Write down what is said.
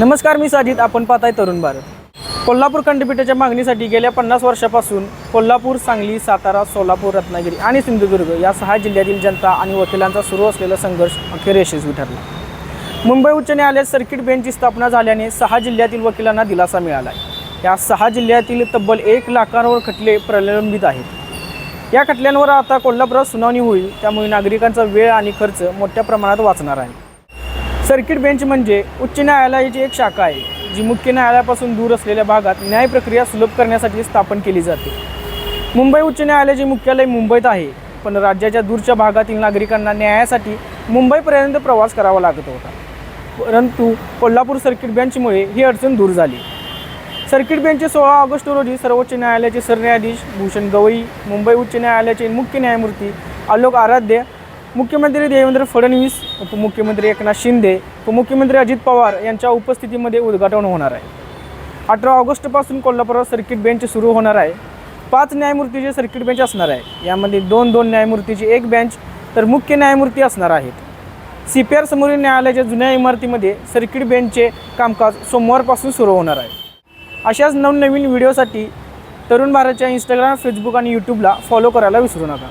नमस्कार मी साजिद. आपण पाहताय तरुण भारत. कोल्हापूर खंडपीठाच्या मागणीसाठी गेल्या पन्नास वर्षापासून कोल्हापूर सांगली सातारा सोलापूर रत्नागिरी आणि सिंधुदुर्ग या सहा जिल्ह्यातील जनता आणि वकिलांचा सुरू असलेला संघर्ष अखेर यशस्वी ठरला. मुंबई उच्च न्यायालयात सर्किट बेंचची स्थापना झाल्याने सहा जिल्ह्यातील वकिलांना दिलासा मिळाला आहे या सहा जिल्ह्यातील तब्बल एक लाखांवर खटले प्रलंबित आहेत. या खटल्यांवर आता कोल्हापुरात सुनावणी होईल त्यामुळे नागरिकांचा वेळ आणि खर्च मोठ्या प्रमाणात वाचणार आहे. सर्किट बेंच म्हणजे उच्च न्यायालयाची एक शाखा आहे जी मुख्य न्यायालयापासून दूर असलेल्या भागात न्याय प्रक्रिया सुलभ करण्यासाठी स्थापन केली जाते. मुंबई उच्च न्यायालयाचे मुख्यालय मुंबईत आहे पण राज्याच्या दूरच्या भागातील नागरिकांना न्यायासाठी मुंबईपर्यंत प्रवास करावा लागत होता. परंतु कोल्हापूर सर्किट बेंचमुळे ही अडचण दूर झाली. सर्किट बेंचचे सोळा ऑगस्ट रोजी सर्वोच्च न्यायालयाचे सरन्यायाधीश भूषण गवई मुंबई उच्च न्यायालयाचे मुख्य न्यायमूर्ती आलोक आराध्य मुख्यमंत्री देवेंद्र फडणवीस उपमुख्यमंत्री एकनाथ शिंदे उपमुख्यमंत्री अजित पवार यांच्या उपस्थितीमध्ये उद्घाटन होणार आहे. अठरा ऑगस्टपासून कोल्हापुरात सर्किट बेंच सुरू होणार आहे. पाच न्यायमूर्तीचे सर्किट बेंच असणार आहे यामध्ये दोन दोन न्यायमूर्तीची एक बेंच तर मुख्य न्यायमूर्ती असणार आहेत. सी पी आर समोरील न्यायालयाच्या जुन्या इमारतीमध्ये सर्किट बेंचचे कामकाज सोमवारपासून सुरू होणार आहे. अशाच नवनवीन व्हिडिओसाठी तरुण भारतच्या इंस्टाग्राम फेसबुक आणि यूट्यूबला फॉलो करायला विसरू नका.